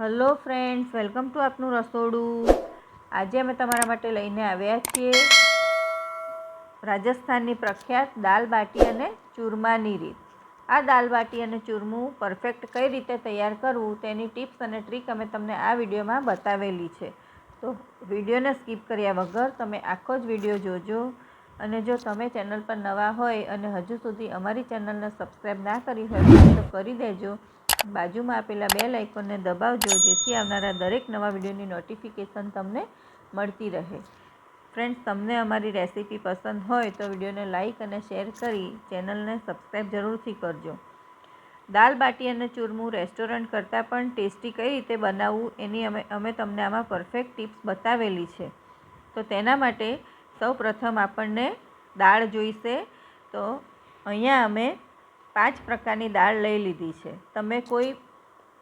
Hello friends welcome to આપનું રસોડું. આજે અમે તમારા માટે લઈને આવ્યા છીએ રાજસ્થાનની પ્રખ્યાત દાલ બાટી અને ચૂરમાની રીત. આ દાલ બાટી અને ચૂરમું પરફેક્ટ કઈ રીતે તૈયાર કરવું તેની ટિપ્સ અને ટ્રીક અમે તમને આ વિડીયોમાં બતાવેલી છે. તો વિડીયોને સ્કીપ કર્યા વગર તમે આખો જ વીડિયો જોજો અને જો તમે ચેનલ પર નવા હોય અને હજુ સુધી અમારી ચેનલને સબસ્ક્રાઈબ ના કરી હોય તો કરી દેજો. બાજુમાં આપેલા બે લાઇકોનને દબાવજો, જેથી આવનારા દરેક નવા વિડીયોની નોટિફિકેશન તમને મળતી રહે. ફ્રેન્ડ્સ તમને અમારી રેસીપી પસંદ હોય તો વિડીયોને લાઇક અને શેર કરી ચેનલને સબસ્ક્રાઈબ જરૂરથી કરજો. દાલ બાટી અને ચૂરમું રેસ્ટોરન્ટ કરતાં પણ ટેસ્ટી કઈ રીતે બનાવવું એની અમે અમે તમને આમાં પરફેક્ટ ટિપ્સ બતાવેલી છે. તો તેના માટે સૌ પ્રથમ આપણને દાળ જોઈશે. તો અહીંયા અમે પાંચ પ્રકારની દાળ લઈ લીધી છે. તમે કોઈ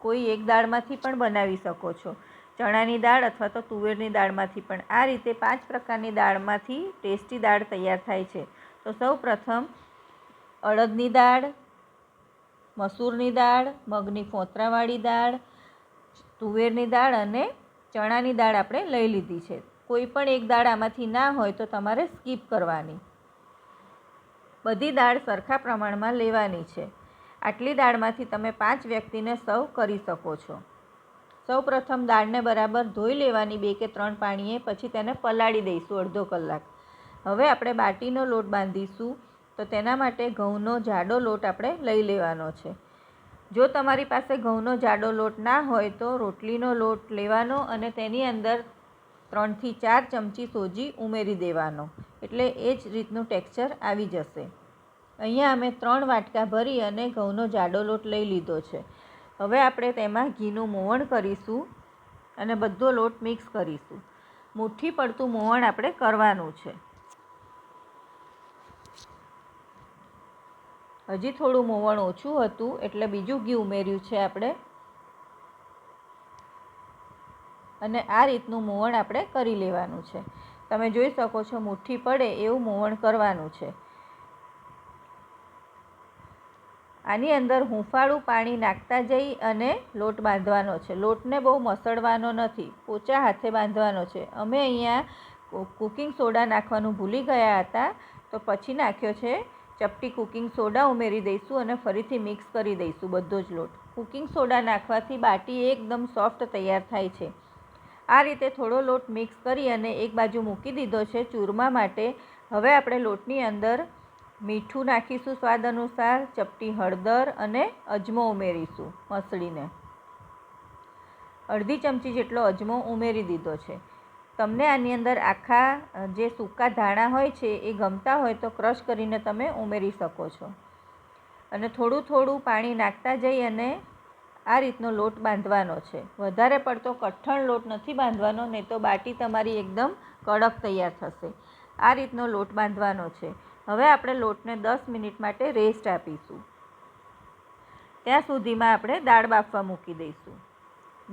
કોઈ એક દાળમાંથી પણ બનાવી શકો છો. ચણાની દાળ અથવા તો તુવેરની દાળમાંથી પણ. આ રીતે પાંચ પ્રકારની દાળમાંથી ટેસ્ટી દાળ તૈયાર થાય છે. તો સૌ પ્રથમ અડદની દાળ, મસૂરની દાળ, મગની ફોતરાવાળી દાળ, તુવેરની દાળ અને ચણાની દાળ આપણે લઈ લીધી છે. કોઈ પણ એક દાળ આમાંથી ના હોય તો તમારે સ્કીપ કરવાની. બધી દાળ સરખા પ્રમાણમાં લેવાની છે. આટલી દાળમાંથી તમે પાંચ વ્યક્તિને સર્વ કરી શકો છો. સૌ પ્રથમ દાળને બરાબર ધોઈ લેવાની બે કે ત્રણ પાણીએ પછી તેને પલાળી દઈશું અડધો કલાક. હવે આપણે બાટીનો લોટ બાંધીશું, તો તેના માટે ઘઉંનો જાડો લોટ આપણે લઈ લેવાનો છે. જો તમારી પાસે ઘઉંનો જાડો લોટ ના હોય તો રોટલીનો લોટ લેવાનો અને તેની અંદર ત્રણથી ચાર ચમચી સોજી ઉમેરી દેવાનો. એટલે એ જ રીતનું ટેક્સચર આવી જશે. અહીંયા અમે ત્રણ વાટકા ભરી અને ઘઉંનો જાડો લોટ લઈ લીધો છે. હવે આપણે તેમાં ઘીનું મોવણ કરીશું અને બધો લોટ મિક્સ કરીશું. મુઠ્ઠી પડતું મોવણ આપણે કરવાનું છે. હજી થોડું મોવણ ઓછું હતું એટલે બીજું ઘી ઉમેર્યું છે આપણે. અને આ રીતનું મોવણ આપણે કરી લેવાનું છે. તમે જોઈ શકો છો મુઠ્ઠી પડે એવું મોવણ કરવાનું છે. આની અંદર હુંફાળું પાણી નાખતા જઈ અને લોટ બાંધવાનો છે. લોટને બહુ મસળવાનો નથી. પોચા હાથે બાંધવાનો છે. અમે અહીંયા કુકિંગ સોડા નાખવાનું ભૂલી ગયા હતા. તો પછી નાખ્યો છે ચપટી કુકિંગ સોડા ઉમેરી દઈશું અને ફરીથી મિક્સ કરી દઈશું બધો જ લોટ. કુકિંગ સોડા નાખવાથી બાટી એકદમ સોફ્ટ તૈયાર થાય છે. આ રીતે થોડો લોટ મિક્સ કરી અને એક બાજુ મૂકી દીધો છે ચૂરમા માટે. હવે આપણે લોટની અંદર મીઠું નાખીશું સ્વાદ અનુસાર, ચપટી હળદર અને અજમો ઉમેરીશું મસળીને. અડધી ચમચી જેટલો અજમો ઉમેરી દીધો છે. તમને આની અંદર આખા જે સૂકા ધાણા હોય છે એ ગમતા હોય તો ક્રશ કરીને તમે ઉમેરી શકો છો. અને થોડું થોડું પાણી નાખતા જઈ અને આ રીતનો લોટ બાંધવાનો છે. વધારે પડતો કઠણ લોટ નથી બાંધવાનો, નહીં તો બાટી તમારી એકદમ કડક તૈયાર થશે. આ રીતનો લોટ બાંધવાનો છે. હવે આપણે લોટને દસ મિનિટ માટે રેસ્ટ આપીશું. ત્યાં સુધીમાં આપણે દાળ બાફવા મૂકી દઈશું.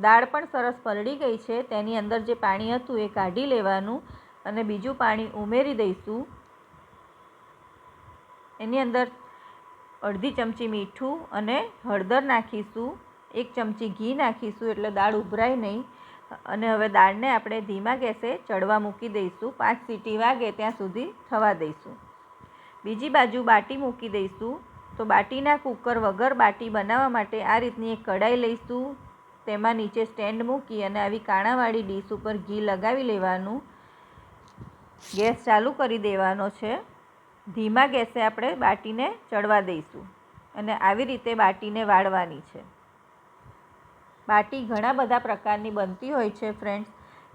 દાળ પણ સરસ પલળી ગઈ છે. તેની અંદર જે પાણી હતું એ કાઢી લેવાનું અને બીજું પાણી ઉમેરી દઈશું. એની અંદર અડધી ચમચી મીઠું અને હળદર નાખીશું. એક ચમચી ઘી નાખીશું એટલે દાળ ઉભરાય નહીં. અને હવે દાળને આપણે ધીમા ગેસે ચડવા મૂકી દઈશું. પાંચ સીટી વાગે ત્યાં સુધી થવા દઈશું. બીજી બાજુ બાટી મૂકી દઈશું. તો બાટીના કૂકર વગર બાટી બનાવવા માટે આ રીતની એક કઢાઈ લઈશું. તેમાં નીચે સ્ટેન્ડ મૂકી અને આવી કાણાવાળી ડીશ ઉપર ઘી લગાવી લેવાનું. ગેસ ચાલુ કરી દેવાનો છે. ધીમા ગેસે આપણે બાટીને ચડવા દઈશું. અને આવી રીતે બાટીને વાળવાની છે. બાટી ઘણા બધા પ્રકારની બનતી હોય છે ફ્રેન્ડ્સ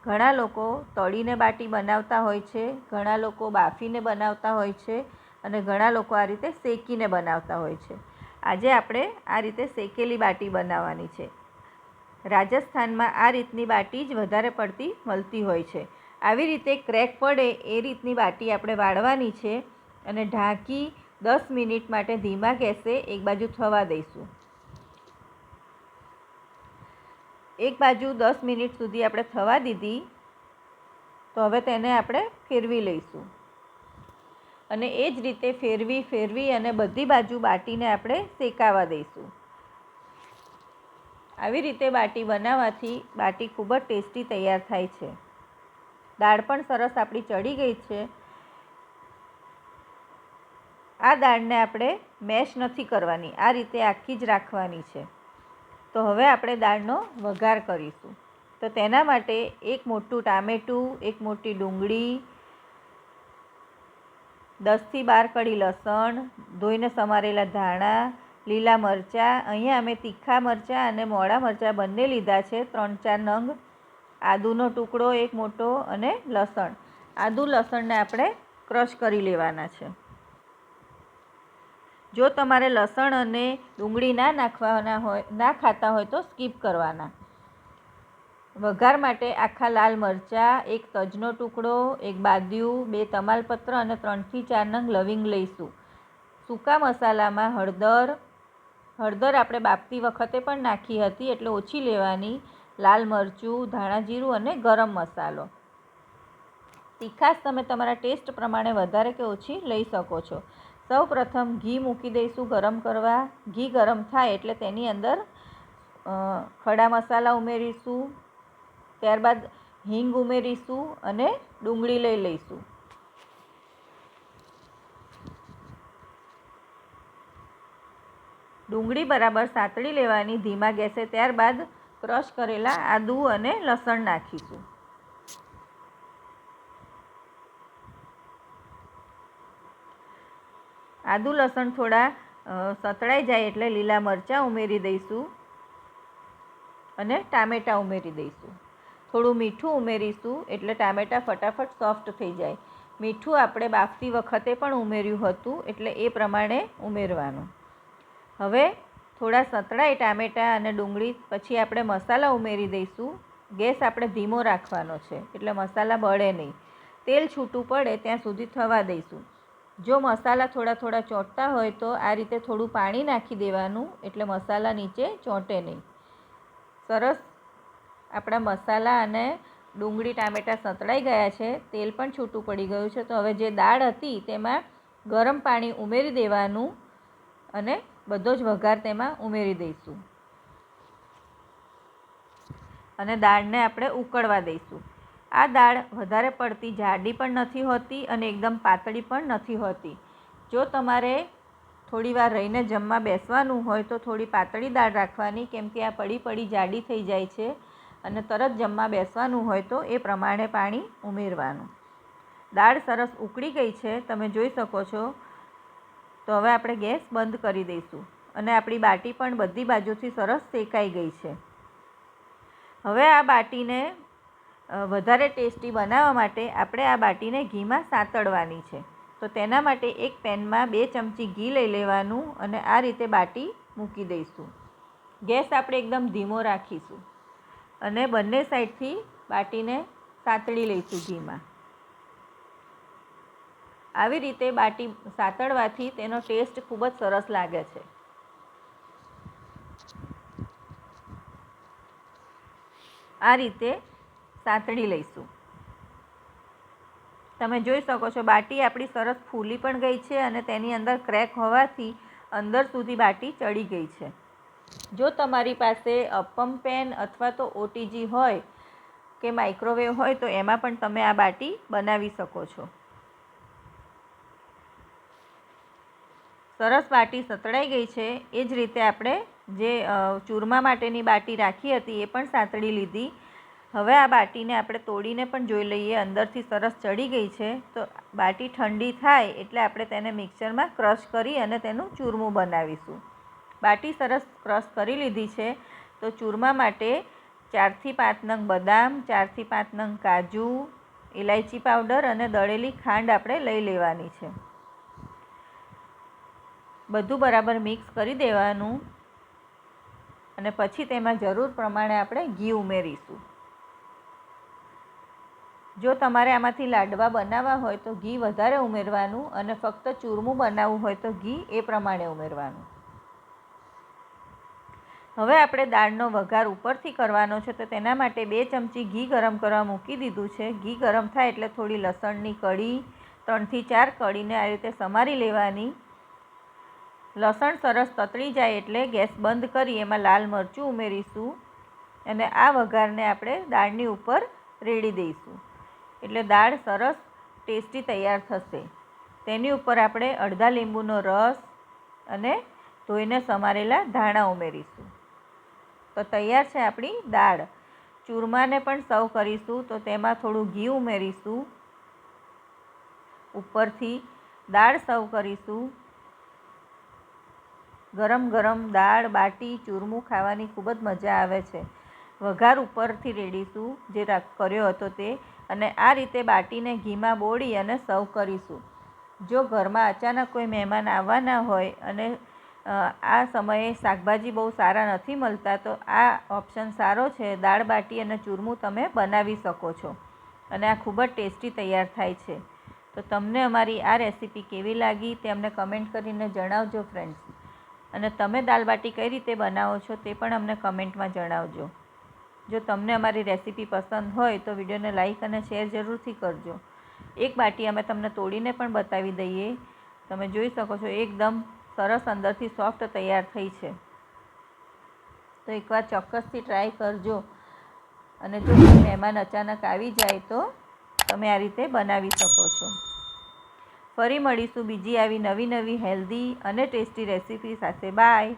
ઘણા લોકો તળીને બાટી બનાવતા હોય છે, ઘણા લોકો બાફીને બનાવતા હોય છે અને ઘણા લોકો આ રીતે શેકીને બનાવતા હોય છે. આજે આપણે આ રીતે શેકેલી બાટી બનાવવાની છે. રાજસ્થાનમાં આ રીતની બાટી જ વધારે પડતી મળતી હોય છે. આવી રીતે ક્રેક પડે એ રીતની બાટી આપણે વાળવાની છે અને ઢાંકી દસ મિનિટ માટે ધીમા ગેસે એક બાજુ થવા દઈશું. એક બાજુ દસ મિનિટ સુધી આપણે થવા દીધી, તો હવે તેને આપણે ફેરવી લઈશું. અને એ જ રીતે ફેરવી ફેરવી અને બધી બાજુ બાટીને આપણે શેકાવા દઈશું. આવી રીતે બાટી બનાવવાથી બાટી ખૂબ જ ટેસ્ટી તૈયાર થાય છે. દાળ પણ સરસ આપણી ચડી ગઈ છે. આ દાળને આપણે મેશ નથી કરવાની, આ રીતે આખી જ રાખવાની છે. તો હવે આપણે દાળનો વઘાર કરીશું. તો તેના માટે એક મોટું ટામેટું, એક મોટી ડુંગળી, દસથી બાર કડી લસણ, ધોઈને સમારેલા ધાણા, લીલા મરચાં, અહીંયા અમે તીખા મરચાં અને મોડા મરચાં બંને લીધા છે. ત્રણ ચાર નંગ આદુનો ટુકડો, એક મોટો અને લસણ. આદુ લસણને આપણે ક્રશ કરી લેવાના છે. જો તમારે લસણ અને ડુંગળી ના નાખવાના હોય, ના ખાતા હોય તો સ્કીપ કરવાના. વઘાર માટે આખા લાલ મરચાં, એક તજનો ટુકડો, એક બાદિયું, બે તમાલપત્ર અને ત્રણથી ચાર નંગ લવિંગ લઈશું. સૂકા મસાલામાં હળદર હળદર આપણે બાફતી વખતે પણ નાખી હતી, એટલે ઓછી લેવાની. લાલ મરચું, ધાણા જીરું અને ગરમ મસાલો. તીખાશ તમે તમારા ટેસ્ટ પ્રમાણે વધારે કે ઓછી લઈ શકો છો. સૌ પ્રથમ ઘી મૂકી દઈશું ગરમ કરવા. ઘી ગરમ થાય એટલે તેની અંદર ખડા મસાલા ઉમેરીશું. ત્યારબાદ હિંગ ઉમેરીશું અને ડુંગળી લઈ લઈશું. ડુંગળી બરાબર સાતળી લેવાની, ધીમા ગેસે. ત્યારબાદ ક્રશ કરેલા આદુ અને લસણ નાખીશું. આદુ લસણ થોડા સતળાઈ જાય એટલે લીલા મરચાં ઉમેરી દઈશું અને ટામેટાં ઉમેરી દઈશું. થોડું મીઠું ઉમેરીશું એટલે ટામેટાં ફટાફટ સોફ્ટ થઈ જાય. મીઠું આપણે બાફતી વખતે પણ ઉમેર્યું હતું એટલે એ પ્રમાણે ઉમેરવાનું. હવે થોડા સતળાઈ ટામેટાં અને ડુંગળી પછી આપણે મસાલા ઉમેરી દઈશું. ગેસ આપણે ધીમો રાખવાનો છે એટલે મસાલા બળે નહીં. તેલ છૂટું પડે ત્યાં સુધી થવા દઈશું. જો મસાલા થોડા થોડા ચોંટતા હોય તો આ રીતે થોડું પાણી નાખી દેવાનું, એટલે મસાલા નીચે ચોંટે નહીં. સરસ આપણા મસાલા અને ડુંગળી, ટામેટાં સંતળાઈ ગયા છે. તેલ પણ છૂટું પડી ગયું છે. તો હવે જે દાળ હતી તેમાં ગરમ પાણી ઉમેરી દેવાનું અને બધો જ વઘાર તેમાં ઉમેરી દઈશું. અને દાળને આપણે ઉકળવા દઈશું. આ દાળ વધારે પડતી જાડી પણ નથી હોતી અને એકદમ પાતળી પણ નથી હોતી. જો તમારે થોડી વાર રહીને જમવા બેસવાનું હોય તો થોડી પાતળી દાળ રાખવાની, કેમ કે આ પડી પડી જાડી થઈ જાય છે અને તરત જમવા બેસવાનું હોય તો એ પ્રમાણે પાણી ઉમેરવાનું. દાળ સરસ ઉકળી ગઈ છે, તમે જોઈ શકો છો. તો હવે આપણે ગેસ બંધ કરી દઈશું અને આપણી બાટી પણ બધી બાજુથી સરસ શેકાઈ ગઈ છે. હવે આ બાટીને વધારે ટેસ્ટી બનાવવા માટે આપણે આ બાટીને ઘીમાં સાંતળવાની છે. તો તેના માટે એક પેનમાં બે ચમચી ઘી લઈ લેવાનું અને આ રીતે બાટી મૂકી દઈશું. ગેસ આપણે એકદમ ધીમો રાખીશું અને બંને સાઈડથી બાટીને સાંતળી લઈશું ઘીમાં. આવી રીતે બાટી સાંતળવાથી તેનો ટેસ્ટ ખૂબ જ સરસ લાગે છે. આ રીતે સાંતળી લઈશું. તમે જોઈ શકો છો, બાટી આપણી સરસ ફૂલી પણ ગઈ છે અને તેની અંદર ક્રેક હોવાથી અંદર સુધી બાટી ચડી ગઈ છે. જો તમારી પાસે અપમ પેન અથવા તો ઓટીજી હોય કે માઇક્રોવેવ હોય તો એમાં પણ તમે આ બાટી બનાવી શકો છો. સરસ બાટી સતળાઈ ગઈ છે, એ જ રીતે આપણે જે ચૂરમા માટેની બાટી રાખી હતી એ પણ સાંતળી લીધી. હવે આ બાટીને આપણે તોડીને પણ જોઈ લઈએ. અંદરથી સરસ ચડી ગઈ છે. તો બાટી ઠંડી થાય એટલે આપણે તેને મિક્સરમાં ક્રશ કરી અને તેનું ચૂરમું બનાવીશું. બાટી સરસ ક્રશ કરી લીધી છે. તો ચૂરમા માટે ચારથી પાંચ નંગ બદામ, ચારથી પાંચ નંગ કાજુ ઇલાયચી પાવડર અને દળેલી ખાંડ આપણે લઈ લેવાની છે. બધું બરાબર મિક્સ કરી દેવાનું અને પછી તેમાં જરૂર પ્રમાણે આપણે ઘી ઉમેરીશું. જો તમારે આમાંથી લાડવા બનાવવા હોય તો ઘી વધારે ઉમેરવાનું અને ફક્ત ચૂરમું બનાવવું હોય તો ઘી એ પ્રમાણે ઉમેરવાનું. હવે આપણે દાળનો વઘાર ઉપરથી કરવાનો છે તો તેના માટે બે ચમચી ઘી ગરમ કરવા મૂકી દીધું છે. ઘી ગરમ થાય એટલે થોડી લસણની કળી, ત્રણથી ચાર કળીને આ રીતે સમારી લેવાની. લસણ સરસ તતળી જાય એટલે ગેસ બંધ કરી એમાં લાલ મરચું ઉમેરીશું અને આ વઘારને આપણે દાળની ઉપર રેડી દઈશું. એટલે દાળ સરસ ટેસ્ટી તૈયાર થશે. તેની ઉપર આપણે અડધા લીંબુનો રસ અને ધોઈને સમારેલા ધાણા ઉમેરીશું. તો તૈયાર છે આપણી દાળ. ચૂરમાને પણ સર્વ કરીશું, તો તેમાં થોડું ઘી ઉમેરીશું. ઉપરથી દાળ સર્વ કરીશું. ગરમ ગરમ દાળ, બાટી, ચૂરમું ખાવાની ખૂબ જ મજા આવે છે. વઘાર ઉપરથી રેડીશું, જે કર્યો હતો તે. અને આ રીતે બાટીને ઘીમાં બોળી અને સર્વ કરીશું. જો ઘરમાં અચાનક કોઈ મહેમાન આવવાના હોય અને આ સમયે શાકભાજી બહુ સારા નથી મળતા, તો આ ઓપ્શન સારો છે. દાળ બાટી અને ચૂરમું તમે બનાવી શકો છો. અને આ ખૂબ જ ટેસ્ટી તૈયાર થાય છે. તો તમને અમારી આ રેસીપી કેવી લાગી તે અમને કમેન્ટ કરીને જણાવજો ફ્રેન્ડ્સ અને તમે દાલ બાટી કઈ રીતે બનાવો છો તે પણ અમને કમેન્ટમાં જણાવજો. જો તમને અમારી રેસીપી પસંદ હોય તો વિડીયોને લાઇક અને શેર જરૂરથી કરજો. એક બાટી અમે તમને તોડીને પણ બતાવી દઈએ. તમે જોઈ શકો છો, એકદમ સરસ અંદરથી સોફ્ટ તૈયાર થઈ છે. તો એકવાર ચોક્કસથી ટ્રાય કરજો. અને જો મહેમાન અચાનક આવી જાય તો તમે આ રીતે બનાવી શકો છો. ફરી મળીશું બીજી આવી નવી નવી હેલ્ધી અને ટેસ્ટી રેસીપી સાથે. બાય!